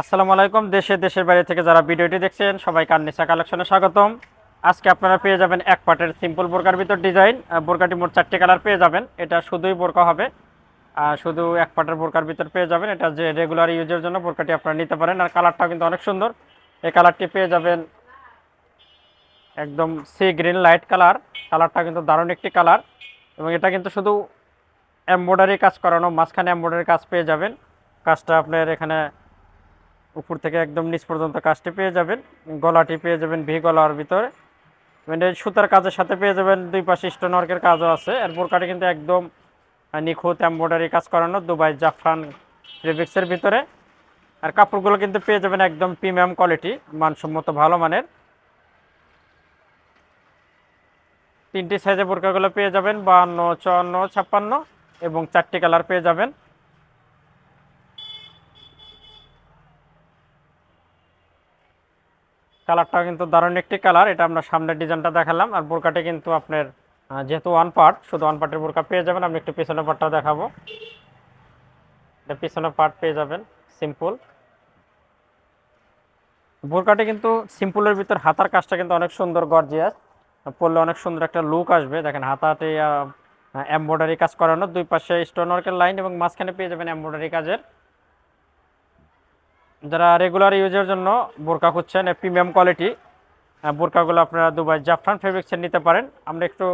আসসালামু আলাইকুম। দেশে, দেশের বাইরে থেকে যারা ভিডিওটি দেখছেন সবাই কান্নিসা কালেকশনে স্বাগতম। আজকে আপনারা পেয়ে যাবেন এক পাটের সিম্পল বোরকার ভিতর ডিজাইন বোরকাটি মোট চারটে কালার পেয়ে যাবেন। এটা শুধুই বোরকা হবে। আর শুধু এক পাটের বোরকার ভিতর পেয়ে যাবেন। এটা যে রেগুলার ইউজের জন্য বোরকাটি আপনারা নিতে পারেন। আর কালারটাও কিন্তু অনেক সুন্দর। এই কালারটি পেয়ে যাবেন একদম সি গ্রিন লাইট কালার কালারটা কিন্তু দারুণ একটি কালার এবং এটা কিন্তু শুধু এমব্রয়ডারি কাজ করানো, মাঝখানে এমব্রয়ডারি কাজ পেয়ে যাবেন। কাজটা আপনার এখানে উপর থেকে একদম নিচ পর্যন্ত কাজটি পেয়ে যাবেন, গলাটি পেয়ে যাবেন ভি গলার ভিতরে। মানে সুতার কাজের সাথে পেয়ে যাবেন দুই পাশে স্টোন ওয়ার্কের কাজও আছে। আর বোরকাটি কিন্তু একদম নিখুঁত এমব্রয়ডারি কাজ করানো দুবাই জাফরান ফেব্রিক্সের ভিতরে। আর কাপড়গুলো কিন্তু পেয়ে যাবেন একদম প্রিমিয়াম কোয়ালিটি, মানসম্মত ভালো মানের। তিনটি সাইজে বোরকাগুলো পেয়ে যাবেন, বাহান্ন, চুয়ান্ন, ছাপ্পান্ন এবং চারটি কালার পেয়ে যাবেন। কালারটা কিন্তু দারুণ একটি কালার। এটা আমরা সামনের ডিজাইনটা দেখালাম। আর বোরকাটি কিন্তু আপনার যেহেতু ওয়ান পার্ট শুধু ওয়ান পার্টের বোরকা পেয়ে যাবেন। আমি একটু পিছনের পার্টটা দেখাবো। এটা পিছনের পার্ট পেয়ে যাবেন। সিম্পল বোরকাটি কিন্তু সিম্পলের ভিতর হাতার কাজটা কিন্তু অনেক সুন্দর গর্জিয়াস পরলে অনেক সুন্দর একটা লুক আসবে। দেখেন হাতাতে এমব্রয়ডারি কাজ করানো। দুই পাশে স্টোন ওয়ার্কের লাইন এবং মাঝখানে পেয়ে যাবেন এমব্রয়ডারি কাজের। যারা রেগুলার ইউজের জন্য বোরকা খুঁজছেন প্রিমিয়াম কোয়ালিটি বোরকাগুলো আপনারা দুবাই জাফরান ফেব্রিক্সের নিতে পারেন। আমরা একটু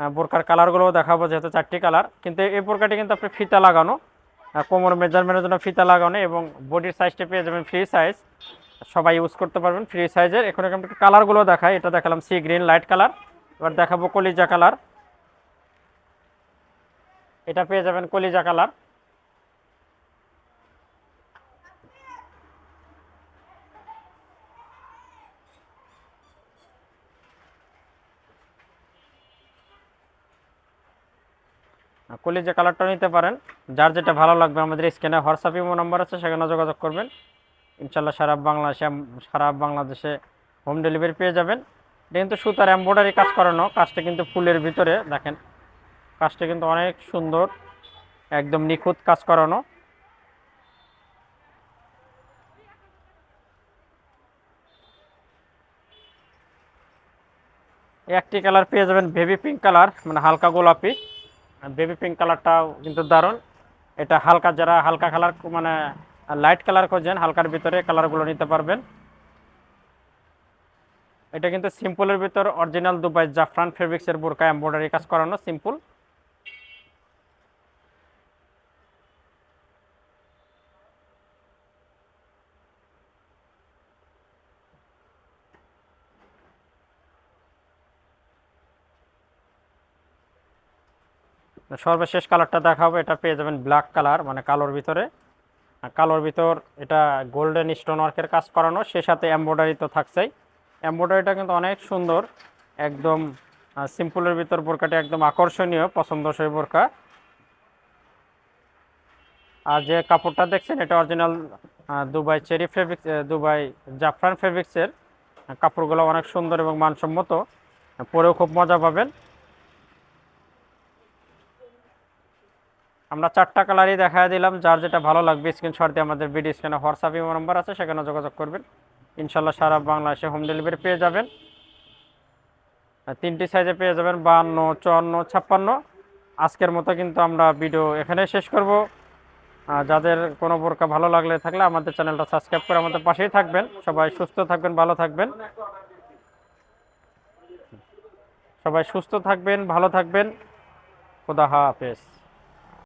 বোরকার কালারগুলোও দেখাবো যেহেতু চারটি কালার কিন্তু এই বোরকাটি কিন্তু আপনি ফিতা লাগানো কোমর মেজারমেন্টের জন্য ফিতা লাগানো এবং বডির সাইজটা পেয়ে যাবেন ফ্রি সাইজ সবাই ইউজ করতে পারবেন ফ্রি সাইজের এখন এখানে কালারগুলো দেখাই। এটা দেখালাম সি গ্রিন লাইট কালার এবার দেখাবো কলিজা কালার এটা পেয়ে যাবেন কলিজা কালার কলিজা কালারটা নিতে পারেন। যার যেটা ভালো লাগবে, আমাদের স্ক্যানে হোয়াটসঅ্যাপ ইমো নাম্বার আছে, সেখানে যোগাযোগ করবেন। ইনশাল্লাহ সারা বাংলাদেশে সারা বাংলাদেশে হোম ডেলিভারি পেয়ে যাবেন। এটা কিন্তু সুতার এমব্রয়ডারি কাজ করানো, কাজটা কিন্তু ফুলের ভিতরে, দেখেন। কাজটা কিন্তু অনেক সুন্দর, একদম নিখুঁত কাজ করানো। একটি কালার পেয়ে যাবেন বেবি পিঙ্ক কালার মানে হালকা গোলাপি। বেবি পিঙ্ক কালারটাও কিন্তু দারুণ। এটা হালকা যারা হালকা কালার মানে লাইট কালার খোঁজেন, হালকার ভিতরে কালারগুলো নিতে পারবেন। এটা কিন্তু সিম্পলের ভিতর অরিজিনাল দুবাই জাফরান ফেব্রিক্সের বোরকা এমব্রয়ডারি কাজ করানো সিম্পল সর্বশেষ কালারটা দেখাবো, এটা পেয়ে যাবেন ব্ল্যাক কালার মানে কালোর ভিতরে। কালোর ভিতর এটা গোল্ডেন স্টোন ওয়ার্কের কাজ করানো, সে সাথে এমব্রয়ডারি তো থাকছেই। এমব্রয়ডারিটা কিন্তু অনেক সুন্দর, একদম সিম্পলের ভিতর বোরকাটি একদম আকর্ষণীয়, পছন্দসই বোরকা আর যে কাপড়টা দেখছেন, এটা original Dubai cherry fabrics Dubai জাফরান ফেব্রিক্সের কাপড়গুলো অনেক সুন্দর এবং মানসম্মত, পরেও খুব মজা পাবেন। আমরা চারটা কালারই দেখা দিলাম, যার যেটা ভালো লাগবে স্ক্রিনশট দিয়ে আমাদের ভিডিও স্ক্রিনে হোয়াটসঅ্যাপ ইমো নাম্বার আছে সেখানে যোগাযোগ করবেন। ইনশাল্লাহ সারা বাংলাদেশে হোম ডেলিভারি পেয়ে যাবেন। তিনটি সাইজে পেয়ে যাবেন, বাহান্ন, চুয়ান্ন, ছাপ্পান্ন। আজকের মতো কিন্তু আমরা ভিডিও এখানে শেষ করব। যাদের কোনো বোরকা ভালো লাগলে থাকলে আমাদের চ্যানেলটা সাবস্ক্রাইব করে আমাদের পাশেই থাকবেন। সবাই সুস্থ থাকবেন, ভালো থাকবেন। সবাই সুস্থ থাকবেন, ভালো থাকবেন। খোদা হাফেজ।